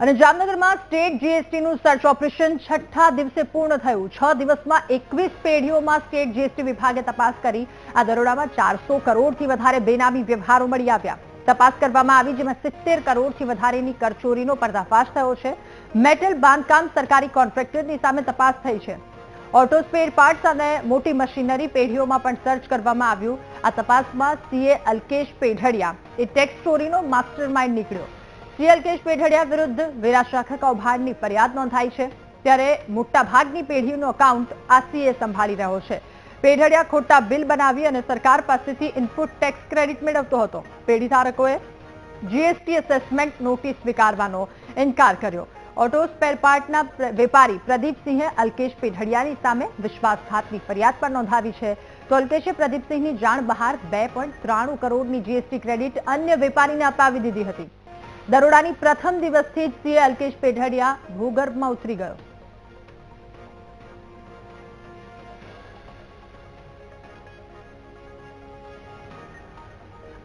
અને જામનગરમાં state જીએસટીનું search operation છઠ્ઠા દિવસે પૂર્ણ થયું. છ દિવસમાં એકવીસ પેઢીઓમાં સ્ટેટ જીએસટી વિભાગે તપાસ કરી. આ દરોડામાં ચારસો કરોડથી વધારે બેનામી વ્યવહારો મળી આવ્યા. તપાસ કરવામાં આવી, જેમાં સિત્તેર કરોડથી વધારેની કરચોરીનો પર્દાફાશ થયો છે. મેટલ બાંધકામ સરકારી કોન્ટ્રાક્ટરની સામે તપાસ થઈ છે. ઓટો સ્પેર પાર્ટ્સ અને મોટી મશીનરી પેઢીઓમાં પણ સર્ચ કરવામાં આવ્યું. આ તપાસમાં સીએ અલ્કેશ પેઢડિયા. એ ટેક્સ ચોરીનો માસ્ટર માઇન્ડ નીકળ્યો. સીએ અલ્કેશ પેઢડિયા વિરુદ્ધ વેરા શાખા કૌભાંડની ફરિયાદ નોંધાઈ છે. ત્યારે મોટા ભાગની પેઢીનું એકાઉન્ટ આ સીએ સંભાળી રહ્યો છે. પેઢડિયા ખોટા બિલ બનાવી અને સરકાર પાસેથી ઇનપુટ ટેક્સ ક્રેડિટ મેળવતો હતો. પેઢી ધારકોએ જીએસટી એસેસમેન્ટ નોટિસ સ્વીકારવાનો ઇનકાર કર્યો. ઓટો સ્પેર પાર્ટના વેપારી પ્રદીપસિંહે અલ્કેશ પેઢડિયાની સામે વિશ્વાસઘાતની ફરિયાદ પણ નોંધાવી છે. તો અલ્કેશે પ્રદીપસિંહની જાણ બહાર બે પોઈન્ટ કરોડની જીએસટી ક્રેડિટ અન્ય વેપારીને અપાવી દીધી હતી. દરોડાની પ્રથમ દિવસથી જ સીએ અલ્કેશ પેઢડિયા ભૂગર્ભમાં ઉતરી ગયો.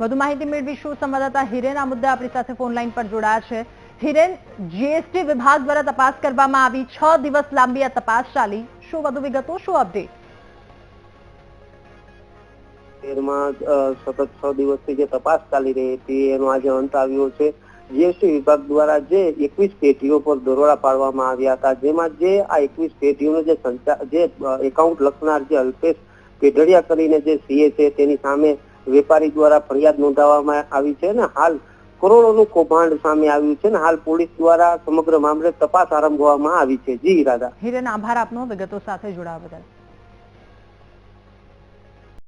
વધુ માહિતી મેળવીશું સંવાદદાતા હિરેન મુદ્દે આપણી સાથે ફોનલાઈન પર જોડાયા છે. હિરેન જીએસટી વિભાગ દ્વારા તપાસ કરવામાં આવી, છ દિવસ લાંબી આ તપાસ ચાલી. શું વધુ વિગતો, શું અપડેટ શહેરમાં સતત છ દિવસથી જે તપાસ ચાલી રહી હતી, એનો આજે અંત આવ્યો છે. જીએસટી વિભાગ દ્વારા જે એકવીસ પેટીઓ પર દરોડા પાડવામાં આવ્યા હતા, જેમાં જે આ એકવીસ પેટીઓનો જે સંચાર જે એકાઉન્ટ લખનાર જે અલ્પેશ પેઢડિયા કરીને જે સીએ છે, તેની સામે વેપારી દ્વારા ફરિયાદ નોંધાવવામાં આવી છે ને હાલ કરોડોનું કૌભાંડ સામે આવ્યું છે ને હાલ પોલીસ દ્વારા સમગ્ર મામલે તપાસ આરંભવામાં આવી છે. જી, રાધા. હિરેન, આભાર આપનો, વિગતો સાથે જોડાવા બદલ.